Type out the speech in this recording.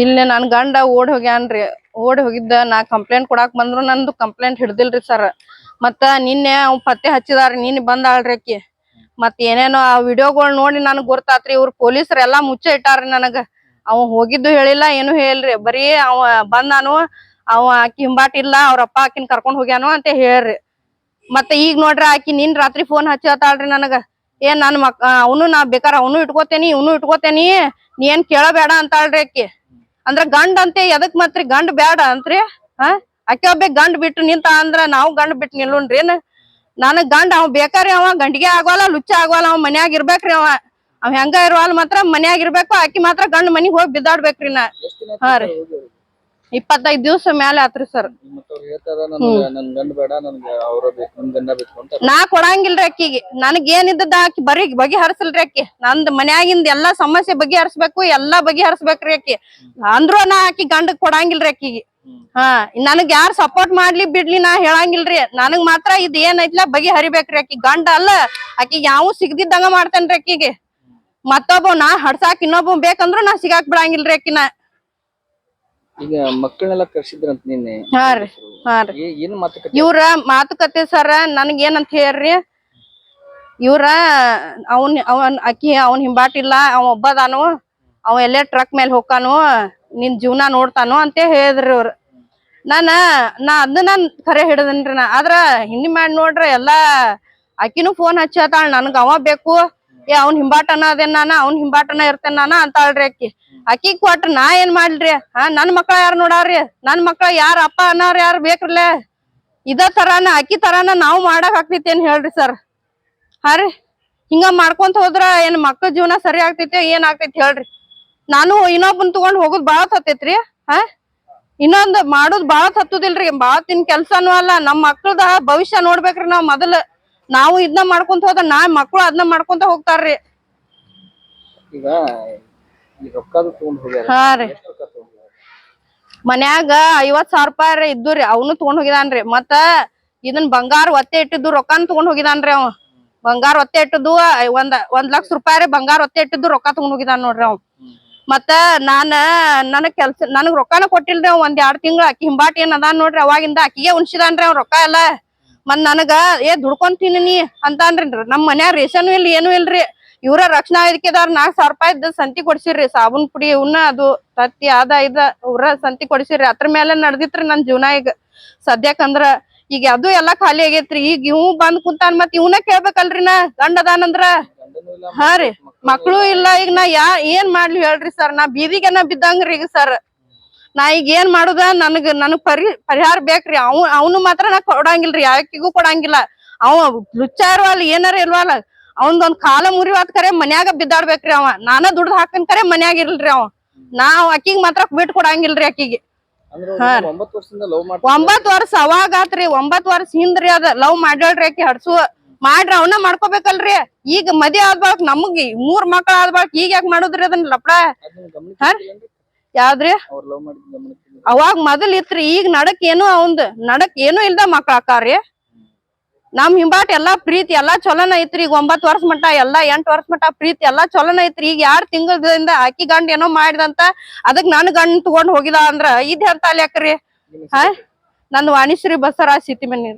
ಇಲ್ಲಿ ನನ್ನ ಗಂಡ ಓಡ್ ಹೋಗ್ಯಾನ್ರಿ. ಓಡ್ ಹೋಗಿದ್ದ, ನಾ ಕಂಪ್ಲೇಂಟ್ ಕೊಡಾಕ್ ಬಂದ್ರು, ನಂದು ಕಂಪ್ಲೇಂಟ್ ಹಿಡ್ದಿಲ್ರಿ ಸರ್ ಮತ್ತ ನಿನ್ನೆ ಅವ್ ಪತ್ತೆ ಹಚ್ಚಿದಾರಿ ನಿನ್ ಬಂದಾಳ್ರಿ ಆಕಿ. ಮತ್ ಏನೇನೋ ಆ ವಿಡಿಯೋಗಳ್ ನೋಡಿ ನನಗ್ ಗೊತ್ತಾತ್ರಿ, ಇವ್ರ ಪೊಲೀಸರ್ ಎಲ್ಲಾ ಮುಚ್ಚ ಇಟ್ಟಾರ್ರಿ ನನಗ. ಅವ ಹೋಗಿದ್ದು ಹೇಳಿಲ್ಲ, ಏನು ಹೇಳ್ರಿ. ಬರೀ ಅವ ಬಂದಾನು, ಅವ ಆಕಿ ಹಿಂಬಾಟ್ ಇಲ್ಲ, ಅವ್ರ ಅಪ್ಪ ಆಕಿನ್ ಕರ್ಕೊಂಡ್ ಹೋಗ್ಯಾನು ಅಂತ ಹೇಳ್ರಿ. ಮತ್ತ ಈಗ ನೋಡ್ರಿ ಆಕಿ ನಿನ್ ರಾತ್ರಿ ಫೋನ್ ಹಚ್ಚತಾಳ್ರಿ ನನಗ. ಏನ್ ನನ್ ಮಕ್ ಅವನು ನಾ ಬೇಕಾರ ಅವನು ಇಟ್ಕೋತೇನಿ, ಇವನು ಇಟ್ಕೋತೇನಿ, ನೀ ಏನ್ ಕೇಳಬೇಡ ಅಂತಾಳ್ರಿ ಆಕಿ. ಅಂದ್ರ ಗಂಡ ಅಂತೆ ಎದಕ್ ಮತ್ರಿ ಗಂಡ ಬ್ಯಾಡ ಅಂತ್ರಿ? ಹಾ? ಆಕೆ ಒಬ್ಬ ಗಂಡ್ ಬಿಟ್ಟು ನಿಂತ ಅಂದ್ರ ನಾವು ಗಂಡ ಬಿಟ್ಟು ನಿಲ್ಲುನ್ರಿ. ನನಗ್ ಗಂಡ ಅವ್ ಬೇಕಾರಿ ಅವ ಗಂಡಿಗೆ ಆಗೋಲ್ಲ ಲುಚ್ಚ ಆಗೋಲ್ಲ ಅವ್ ಮನ್ಯಾಗ ಇರ್ಬೇಕ್ರಿ ಅವ. ಅವ್ ಹೆಂಗ ಇರುವಲ್ ಮಾತ್ರ ಮನ್ಯಾಗ ಇರ್ಬೇಕು ಆಕಿ ಮಾತ್ರ ಗಂಡ ಮನಿಗ್ ಹೋಗಿ ಬಿದ್ದಾಡ್ಬೇಕ್ರಿ ನಾ. ಹಾ ರೀ. ಇಪ್ಪತ್ತೈದ್ ದಿವಸ ಮ್ಯಾಲೆ ಆತ್ರಿ ಸರ್ ಮತ್ತ ಅವ್ರು ಹೇಳ್ತಾರ ನನ್ಗ ನನ್ ಗಂಡ ಬೇಡ ನನ್ಗೆ ಅವ್ರ ಬೇಕು ನನ್ ಗಂಡ ಬೇಕು ಅಂತ ನಾ ಕೊಡಂಗಿಲ್ರಿ ಅಕ್ಕಿಗೆ. ನನಗ್ ಏನಿದ್ದದ ಆಕಿ ಬರೀ ಬಗೆಹರಿಸಲ್ರಿ ಅಕ್ಕಿ. ನಂದ್ ಮನ್ಯಾಗಿಂದ ಎಲ್ಲಾ ಸಮಸ್ಯೆ ಬಗೆಹರಿಸ್ಬೇಕು ಎಲ್ಲಾ ಬಗೆಹರಿಸ್ಬೇಕ್ರಿ ಅಕ್ಕಿ. ಅಂದ್ರು ನಾ ಆಕಿ ಗಂಡ ಕೊಡಂಗಿಲ್ರಿ ಅಕ್ಕಿಗೆ. ಹಾ ನನಗ್ ಯಾರ್ ಸಪೋರ್ಟ್ ಮಾಡ್ಲಿ ಬಿಡ್ಲಿ ನಾ ಹೇಳಂಗಿಲ್ರಿ. ನನಗ್ ಮಾತ್ರ ಇದ್ ಏನೈತ್ಲ ಬಗೆ ಹರಿಬೇಕ್ರಿ ಅಕ್ಕಿ. ಗಂಡ ಅಲ್ಲ ಆಕಿಗೆ ಯಾವ ಸಿಗದಿದ್ದಂಗ ಮಾಡ್ತೇನ್ರಿ ಅಕ್ಕಿಗೆ. ಮತ್ತೊಬ್ಬ ನಾ ಹಡ್ಸಾಕ್ ಇನ್ನೊಬ್ಬ ಬೇಕಂದ್ರು ನಾ ಸಿಗಾಕ್ ಬಿಡಂಗಿಲ್ರಿ ಅಕ್ಕಿನ ಈಗ ಮಕ್ಕಳನ್ನೆಲ್ಲ ಕರ್ಸಿದ್ರಂತ ನಿನ್ನೆ. ಹಾ ರೀ ಹಾ ರೀ. ಏ- ಏನ್ ಮಾತುಕತೆ? ಇವ್ರ ಮಾತುಕತೆ ಸರ ನನಗೇನಂತ ಹೇಳ್ರಿ? ಇವ್ರ ಅವನ್ ಅವನ್ ಅಕ್ಕಿ ಅವನ್ ಹಿಂಬಾಟಿಲ್ಲ ಅವ ಒಬ್ಬದಾನು ಅವ ಎಲ್ಲೇ ಟ್ರಕ್ ಮೇಲೆ ಹೋಗ್ತಾನು ನಿನ್ ಜೀವನ ನೋಡ್ತಾನು ಅಂತ ಹೇಳಿದ್ರಿ ಇವ್ರ. ನಾನ ನಾ ಅದನ್ನ ನಾನ್ ಖರೆ ಹಿಡದನ್ರಿ ನಾ. ಆದ್ರ ಹಿಂದಿ ಮಾಡಿ ನೋಡ್ರಿ ಎಲ್ಲಾ ಅಕ್ಕಿನೂ ಫೋನ್ ಹಚ್ಚತಾಳ ನನ್ಗ ಅವ ಬೇಕು. ಏ, ಅವ್ನ್ ಹಿಂಬಾಟನ ಅದೇನ್ ನಾನ? ಅವ್ನ್ ಹಿಂಬಾಟನ ಇರ್ತೇನ್ ನಾನ ಅಂತಾಳ್ರಿ ಅಕ್ಕಿ. ಅಕ್ಕಿ ಕೊಟ್ರ ನಾ ಏನ್ ಮಾಡ್ಲಿ? ಹಾ, ನನ್ ಮಕ್ಳ ಯಾರು ನೋಡಾವ್ರಿ ನನ್ ಮಕ್ಳ ಯಾರ ಅಪ್ಪ ಅನ್ನೋರ್ ಯಾರು ಬೇಕ್ರಲ್ಲ ಇದ ತರಾನ, ಅಕ್ಕಿ ತರಾನ ನಾವು ಮಾಡಕ್ ಆಗ್ತೈತಿ ಏನ್ ಹೇಳ್ರಿ ಸರ್? ಹಾ ರೀ. ಹಿಂಗ ಮಾಡ್ಕೊಂತ ಹೋದ್ರ ಏನ್ ಮಕ್ಳ ಜೀವನ ಸರಿ ಆಗ್ತೈತಿ, ಏನ್ ಆಗ್ತೈತಿ ಹೇಳ್ರಿ. ನಾನು ಇನ್ನೊಬ್ಬನ್ ತಗೊಂಡ್ ಹೋಗುದ್ ಬಾಳ ಹತ್ತೈತ್ರಿ ಹಾ? ಇನ್ನೊಂದ್ ಮಾಡೋದ್ ಬಾಳ ಹತ್ತುದಿಲ್ರಿ ಬಾಳ ತಿನ್ ಕೆಲ್ಸಾನು ಅಲ್ಲ. ನಮ್ ಮಕ್ಳದ ಭವಿಷ್ಯ ನೋಡ್ಬೇಕ್ರಿ ನಾವ್ ಮೊದಲ. ನಾವು ಇದನ್ನ ಮಾಡ್ಕೊಂತ ಹೋದ ನಾ ಮಕ್ಕಳು ಅದನ್ನ ಮಾಡ್ಕೊಂತ ಹೋಗ್ತಾರ್ರಿ. ಈಗ ಈ ರೊಕ್ಕದು ತಗೊಂಡ್ ಹೋಗ್ಯಾರ. ಹಾ ರೀ. ಎಷ್ಟ್ ರೊಕ್ಕ ತಗೊಂಡ್ ಹೋಗ್ಯಾರ? ಮನ್ಯಾಗ ಐವತ್ ಸಾವಿರ ರೂಪಾಯಿ ಇದ್ದು ರೀ ಅವನು ತಗೊಂಡ್ ಹೋಗಿದಾನ್ರಿ ಮತ್ತ ಇದನ್ ಬಂಗಾರ ಒತ್ತೆ ಇಟ್ಟಿದ್ದು ರೊಕ್ಕಾನು ತಗೊಂಡ್ ಹೋಗಿದಾನ್ರಿ ಅವ ಬಂಗಾರ ಒತ್ತೆ ಇಟ್ಟಿದ್ದು ಐ- ಒಂದ್ ಒಂದ್ ಲಕ್ಷ ರೂಪಾಯಿ ರೀ ಬಂಗಾರ ಒತ್ತೆ ಇಟ್ಟಿದ್ದು ರೊಕ್ಕ ತಗೊಂಡ್ ಹೋಗಿದಾನ್ ನೋಡ್ರಿ ಅವ್. ಮತ್ತ ನಾನ ನನ್ ಕೆಲ್ಸ ನನಗ್ ರೊಕ್ಕನ ಕೊಟ್ಟಿಲ್ರಿ ಅವ್ ಒಂದ್ ಎರಡ್ ತಿಂಗಳ. ಅಕ್ಕಿ ಹಿಂಬಾಟಿ ಏನ್ ಅದಾನ್ ನೋಡ್ರಿ ಅವಾಗಿಂದ ಅಕ್ಕಿಗೆ ಉಣ್ಸಿದಾನ್ರಿ ಅವ್ ರೊಕ್ಕ ಎಲ್ಲ. ಮತ್ ನನಗ, ಏ, ದುಡ್ಕೊಂತೀನಿ ನೀ ಅಂತಾನ್ರಿ ನಮ್ ಮನ್ಯಾಗ ರೇಷನ್ ಇಲ್ಲ, ಏನು ಇಲ್ರಿ. ಇವ್ರ ರಕ್ಷಣಾ ಇದಕ್ಕೆದಾರ ನಾಕ್ ಸಾವಿರ ರೂಪಾಯಿದ್ ಸಂತಿ ಕೊಡ್ಸಿರ್ರಿ. ಸಾಬೂನ್ ಪುಡಿ ಇವನ್ನ ಅದು, ತತ್ತಿ ಅದ ಇದ, ಇವ್ರ ಸಂತಿ ಕೊಡ್ಸಿರ್ರಿ. ಅದ್ರ ಮೇಲೆ ನಡ್ದಿತ್ರಿ ನನ್ ಜೀವನ ಈಗ. ಸದ್ಯಕ್ಕಂದ್ರ ಈಗ ಅದು ಎಲ್ಲಾ ಖಾಲಿ ಆಗೇತ್ರಿ. ಈಗ ಇವ್ ಬಂದ್ ಕುಂತಾನ್ ಮತ್ ಇವ್ನ ಕೇಳ್ಬೇಕಲ್ರಿ ನಾ ಗಂಡ ಅದಾನಂದ್ರ ಹಾ ರೀ. ಮಕ್ಳು ಇಲ್ಲ, ಈಗ ನಾ ಯಾ, ಏನ್ ಮಾಡ್ಲಿ ಹೇಳ್ರಿ ಸರ್. ನಾ ಬೀದಿಗೆನ ಬಿದ್ದಂಗ್ರಿ ಈಗ ಸರ್. ನಾ ಈಗ ಏನ್ ಮಾಡುದ? ನನಗ್ ನನಗ್ ಪರಿ ಪರಿಹಾರ ಬೇಕ್ರಿ. ಅವ್ ಅವನು ಮಾತ್ರ ನಾ ಕೊಡಂಗಿಲ್ರಿ ಯಾಕಿಗೂ ಕೊಡಂಗಿಲ್ಲ. ಅವ ಲುಚ್ಚ ಇರುವಲ್ಲ ಏನಾರ ಇಲ್ವಲ್ಲ ಅವಂದೊಂದ್ ಕಾಲ ಮುರಿವಾತ್ ಕರೆ ಮನ್ಯಾಗ ಬಿದ್ದಾಡ್ಬೇಕ್ರಿ ಅವ. ನಾನ ದುಡ್ದು ಹಾಕನ್ ಕರೆ ಮನ್ಯಾಗ ಇಲ್ರಿ ಅವ. ನಾವ್ ಅಕ್ಕಿಗ್ ಮಾತ್ರ ಬಿಟ್ ಕೊಡಂಗಿಲ್ರಿ ಅಕ್ಕಿಗೆ. ಒಂಬತ್ ವರ್ಷ ಅವಾಗ ಆತ್ರಿ. ಒಂಬತ್ ವರ್ಷ ಹಿಂದ್ರಿ ಅದ. ಲವ್ ಮಾಡ್ಯಾಳ್ರಿ ಆಕಿ ಹಡ್ಸು ಮಾಡ್ರಿ ಅವನ ಮಾಡ್ಕೋಬೇಕಲ್ರಿ. ಈಗ ಮದಿ ಆದ್ ಬಳಕ್ ನಮಗ್ ಮೂರ್ ಮಕ್ಳ ಆದ್ ಬಳಕ್ ಈಗ ಯಾಕೆ ಮಾಡುದ್ರಿ ಅದನ್ನ ಲಪಡ? ಯಾವ್ದ್ರಿ? ಅವಾಗ ಮೊದಲ್ ಇತ್ರಿ ಈಗ ನಡಕ್ ಏನು ಅವಂದ್ ನಡಕ್ ಏನು ಇಲ್ದ ಮಕ್ಳ ಅಕ್ಕಾರಿ ನಮ್ ಹಿಂಬಾಟ್ ಎಲ್ಲಾ ಪ್ರೀತಿ ಎಲ್ಲಾ ಚಲೋನ ಐತ್ರಿ ಈಗ ಒಂಬತ್ ವರ್ಷ ಮಟ್ಟ ಎಲ್ಲಾ ಎಂಟ್ ವರ್ಷ ಮಟ್ಟ ಪ್ರೀತಿ ಎಲ್ಲಾ ಚಲೋನ ಐತ್ರಿ. ಈಗ ಯಾರ್ ತಿಂಗಳದಿಂದ ಆಕಿ ಗಂಡ ಏನೋ ಮಾಡಿದಂತ ಅದಕ್ ನನ್ ಗಂಡ ತಗೊಂಡ್ ಹೋಗಿದ ಅಂದ್ರ ಇದ್ ಎಂತ ಲೆಕ್ರಿ ಹಾ? ನಂದ್ ವಾಣಿಶ್ರೀ ಬಸವರಾಜ್ ಸಿಟಿ ಮನಿ